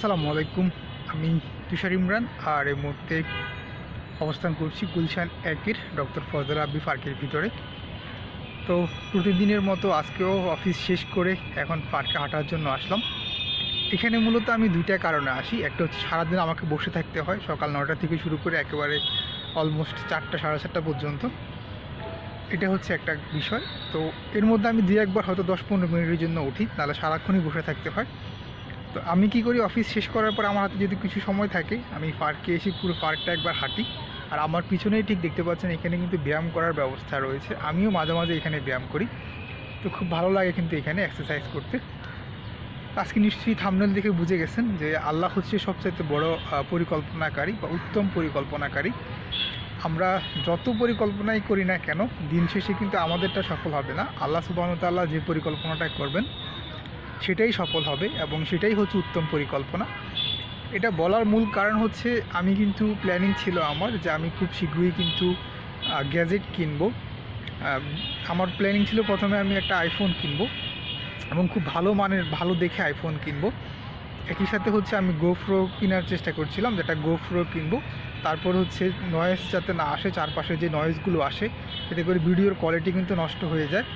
আসসালামু আলাইকুম। আমি তুষার ইমরান আর এই মুহূর্তে অবস্থান করছি গুলশান একের ডক্টর ফজল আব্বি পার্কের ভিতরে। তো প্রতিদিনের মতো আজকেও অফিস শেষ করে এখন পার্কে হাঁটার জন্য আসলাম। এখানে মূলত আমি দুইটা কারণে আসি। একটা হচ্ছে সারাদিন আমাকে বসে থাকতে হয়, সকাল নটা থেকে শুরু করে একেবারে অলমোস্ট চারটা, সাড়ে চারটা পর্যন্ত। এটা হচ্ছে একটা বিষয়। তো এর মধ্যে আমি দু একবার হয়তো দশ পনেরো মিনিটের জন্য উঠি, নাহলে সারাক্ষণই বসে থাকতে হয়। তো আমি কি করি অফিস শেষ করার পর আমার হাতে যদি কিছু সময় থাকে, আমি পার্কে এসে পুরো পার্কটা একবার হাঁটি। আর আমার পিছনেই ঠিক দেখতে পাচ্ছেন, এখানে কিন্তু ব্যায়াম করার ব্যবস্থা রয়েছে। আমিও মাঝে মাঝে এখানে ব্যায়াম করি। তো খুব ভালো লাগে কিন্তু এখানে এক্সারসাইজ করতে। আজকে নিশ্চয়ই থামনেল দেখে বুঝে গেছেন যে আল্লাহ হচ্ছে সবচাইতে বড় পরিকল্পনাকারী বা উত্তম পরিকল্পনাকারী। আমরা যত পরিকল্পনাই করি না কেন, দিন শেষে কিন্তু আমাদেরটা সফল হবে না। আল্লাহ সুবাহতাল্লাহ যে পরিকল্পনাটা করবেন সেটাই সফল হবে এবং সেটাই হচ্ছে উত্তম পরিকল্পনা। এটা বলার মূল কারণ হচ্ছে আমি কিন্তু প্ল্যানিং ছিল আমার যে আমি খুব শীঘ্রই কিন্তু গ্যাজেট কিনবো। আমার প্ল্যানিং ছিল প্রথমে আমি একটা আইফোন কিনবো এবং খুব ভালো মানের, ভালো দেখে আইফোন কিনবো। একই সাথে হচ্ছে আমি গোফ্রো কেনার চেষ্টা করছিলাম, যেটা গোফ্রো কিনবো। তারপর হচ্ছে নয়েজ যাতে না আসে, চারপাশে যে নয়েজগুলো আসে, এতে করে ভিডিওর কোয়ালিটি কিন্তু নষ্ট হয়ে যায়।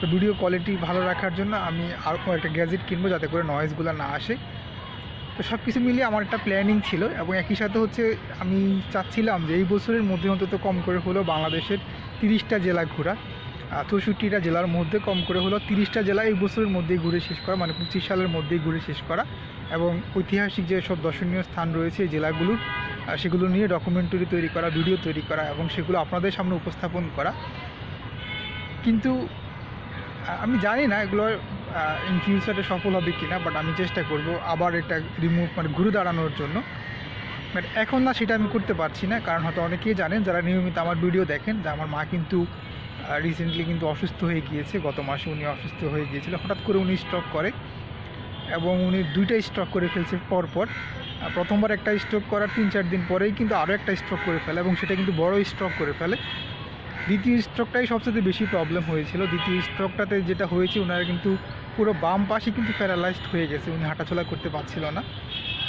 তো ভিডিও কোয়ালিটি ভালো রাখার জন্য আমি আর কোনো একটা গ্যাজেট কিনবো যাতে করে নয়েজগুলো না আসে। তো সব কিছু মিলিয়ে আমার একটা প্ল্যানিং ছিল এবং একই সাথে হচ্ছে আমি চাচ্ছিলাম যে এই বছরের মধ্যে অন্তত কম করে হলো বাংলাদেশের তিরিশটা জেলা ঘোরা। চৌষট্টিটা জেলার মধ্যে কম করে হলো তিরিশটা জেলা এই বছরের মধ্যেই ঘুরে শেষ করা মানে পঁচিশ সালের মধ্যেই ঘুরে শেষ করা এবং ঐতিহাসিক যে সব দর্শনীয় স্থান রয়েছে এই জেলাগুলোর সেগুলো নিয়ে ডকুমেন্টারি তৈরি করা ভিডিও তৈরি করা এবং সেগুলো আপনাদের সামনে উপস্থাপন করা। কিন্তু আমি জানি না এগুলো ইন ফিউচারে সফল হবে কি না বাট আমি চেষ্টা করব আবার এটা রিমুভ মানে ঘুরে দাঁড়ানোর জন্য। বাট এখন না, সেটা আমি করতে পারছি না, কারণ হয়তো অনেকেই জানেন, যারা নিয়মিত আমার ভিডিও দেখেন, যে আমার মা কিন্তু রিসেন্টলি কিন্তু অসুস্থ হয়ে গিয়েছে। গত মাসে উনি অসুস্থ হয়ে গিয়েছিল। হঠাৎ করে উনি স্ট্রোক করে, এবং উনি দুইটা স্ট্রোক করে ফেলছে পরপর। প্রথমবার একটা স্ট্রোক করার তিন চার দিন পরেই কিন্তু আরও একটা স্ট্রোক করে ফেলে, এবং সেটা কিন্তু বড় স্ট্রোক করে ফেলে। দ্বিতীয় স্ট্রোকটাই সবচেয়ে বেশি প্রবলেম হয়েছিল। দ্বিতীয় স্ট্রোকটাতে যেটা হয়েছে ওনারা কিন্তু পুরো বাম পাশে কিন্তু প্যারালাইজড হয়ে গেছে, উনি হাঁটাচলা করতে পারছিল না।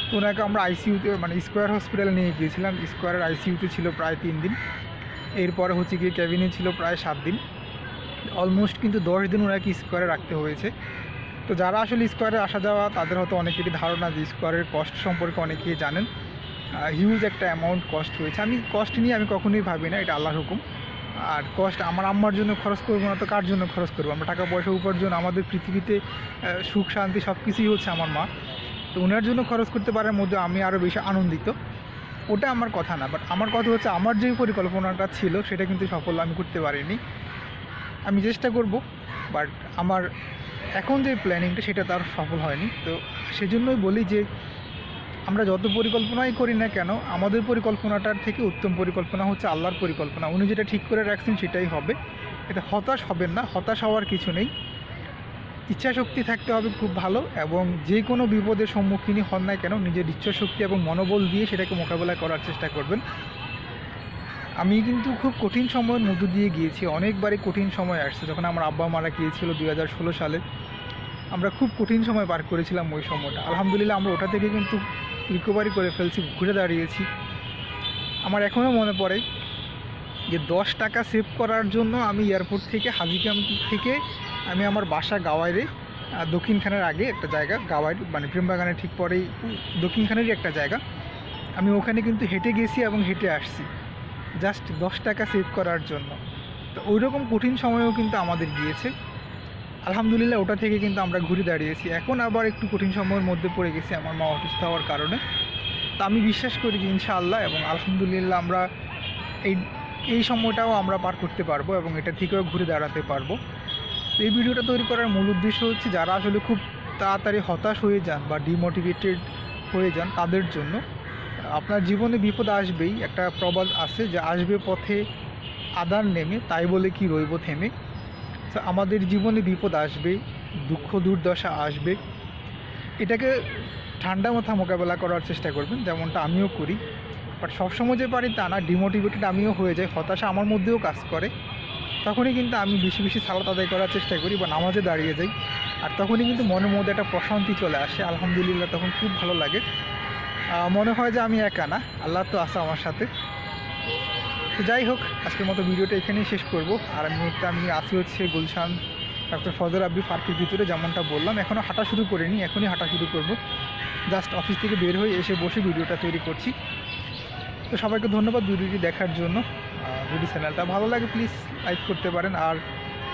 তো ওনাকে আমরা আইসিইউতে মানে স্কোয়ার হসপিটালে নিয়ে গিয়েছিলাম। স্কোয়ারের আইসিইউতে ছিল প্রায় তিন দিন। এরপরে হচ্ছে গিয়ে ক্যাবিনে ছিল প্রায় সাত দিন। অলমোস্ট কিন্তু দশ দিন ওনাকে স্কোয়ারে রাখতে হয়েছে। তো যারা আসলে স্কোয়ারে আসা যাওয়া, তাদের হয়তো অনেকেরই ধারণা যে স্কোয়ারের কস্ট সম্পর্কে অনেকেই জানেন। হিউজ একটা অ্যামাউন্ট কস্ট হয়েছে। আমি কস্ট নিয়ে আমি কখনোই ভাবি না এটা আল্লাহর হুকুম। আর কষ্ট আমার আম্মার জন্য খরচ করব না তো কার জন্য খরচ করব? আমরা টাকা পয়সা উপার্জন, আমাদের পৃথিবীতে সুখ, শান্তি সব কিছুই হচ্ছে আমার মা। তো ওনার জন্য খরচ করতে পারার মধ্যে আমি আরও বেশি আনন্দিত। ওটা আমার কথা না বাট আমার কথা হচ্ছে আমার যে পরিকল্পনাটা ছিল, সেটা কিন্তু সফল আমি করতে পারিনি। আমি চেষ্টা করব বাট আমার এখন যে প্ল্যানিংটা সেটা তার সফল হয়নি। তো সেজন্যই বলি যে আমরা যত পরিকল্পনাই করি না কেন, আমাদের পরিকল্পনাটার থেকে উত্তম পরিকল্পনা হচ্ছে আল্লাহর পরিকল্পনা। উনি যেটা ঠিক করে রাখছেন সেটাই হবে। এটা হতাশ হবেন না, হতাশ হওয়ার কিছু নেই। ইচ্ছাশক্তি থাকতে হবে খুব ভালো এবং যে কোনো বিপদের সম্মুখীনই হন না কেন, নিজের ইচ্ছাশক্তি এবং মনোবল দিয়ে সেটাকে মোকাবেলা করার চেষ্টা করবেন। আমি কিন্তু খুব কঠিন সময়ের মধ্য দিয়ে গিয়েছি। অনেকবারই কঠিন সময় আসছে। যখন আমার আব্বা মারা গিয়েছিল দুই হাজার ষোলো সালে, আমরা খুব কঠিন সময় পার করেছিলাম ওই সময়টা। আলহামদুলিল্লাহ আমরা ওটা থেকে কিন্তু রিকভারি করে ফেলছি, ঘুরে দাঁড়িয়েছি। আমার এখনও মনে পড়ে যে দশ টাকা সেভ করার জন্য আমি এয়ারপোর্ট থেকে হাজিকাম থেকে আমি আমার বাসা গাওয়াইরে দক্ষিণখানের আগে একটা জায়গা গাওয়াই মানে প্রেমবাগানের ঠিক পরেই, দক্ষিণখানেরই একটা জায়গা। আমি ওখানে কিন্তু হেঁটে গেছি এবং হেঁটে আসছি জাস্ট দশ টাকা সেভ করার জন্য। তো ওই রকম কঠিন সময়ও কিন্তু আমাদের গিয়েছে। আলহামদুলিল্লাহ, ওটা থেকে কিন্তু আমরা ঘুরে দাঁড়িয়েছি। এখন আবার একটু কঠিন সময়ের মধ্যে পড়ে গেছি আমার মা অসুস্থ হওয়ার কারণে। তা আমি বিশ্বাস করি যে ইনশাআল্লাহ এবং আলহামদুলিল্লাহ আমরা এই এই সময়টাও আমরা পার করতে পারব এবং এটা থেকেও ঘুরে দাঁড়াতে পারব। এই ভিডিওটা তৈরি করার মূল উদ্দেশ্য হচ্ছে যারা আসলে খুব তাড়াতাড়ি হতাশ হয়ে যান বা ডিমোটিভেটেড হয়ে যান তাদের জন্য, আপনার জীবনে বিপদ আসবেই, একটা প্রবাদ আছে যে আসবে পথে আদার নেমে, তাই বলে কি রইব থেমে। তো আমাদের জীবনে বিপদ আসবে দুঃখ, দুর্দশা আসবে এটাকে ঠান্ডা মাথা মোকাবেলা করার চেষ্টা করবেন, যেমনটা আমিও করি। বাট সবসময় যে পারি তা না, ডিমোটিভেটেড আমিও হয়ে যাই, হতাশা আমার মধ্যেও কাজ করে। তখনই কিন্তু আমি বেশি বেশি সালাত আদায় করার চেষ্টা করি বা নামাজে দাঁড়িয়ে যাই। আর তখনই কিন্তু মনের মধ্যে একটা প্রশান্তি চলে আসে, আলহামদুলিল্লাহ, তখন খুব ভালো লাগে। মনে হয় যে আমি একা না, আল্লাহ তো আছে আমার সাথে। তো যাই হোক, আজকের মতো ভিডিওটা এখানেই শেষ করব। আর আমি আমি আসি হচ্ছে গুলশান ডক্টর ফজল আব্বি পার্কের ভিতরে, যেমনটা বললাম। এখনও হাঁটা শুরু করিনি, এখনই হাঁটা শুরু করব। জাস্ট অফিস থেকে বের হয়ে এসে বসে ভিডিওটা তৈরি করছি। তো সবাইকে ধন্যবাদ ভিডিওটি দেখার জন্য। ভিডিও চ্যানেলটা ভালো লাগে, প্লিজ লাইক করতে পারেন। আর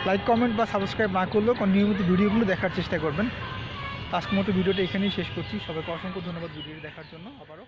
লাইক, কমেন্ট বা সাবস্ক্রাইব না করলেও নিয়মিত ভিডিওগুলো দেখার চেষ্টা করবেন। আজকের মতো ভিডিওটা এখানেই শেষ করছি। সবাইকে অসংখ্য ধন্যবাদ ভিডিওটি দেখার জন্য। আবারও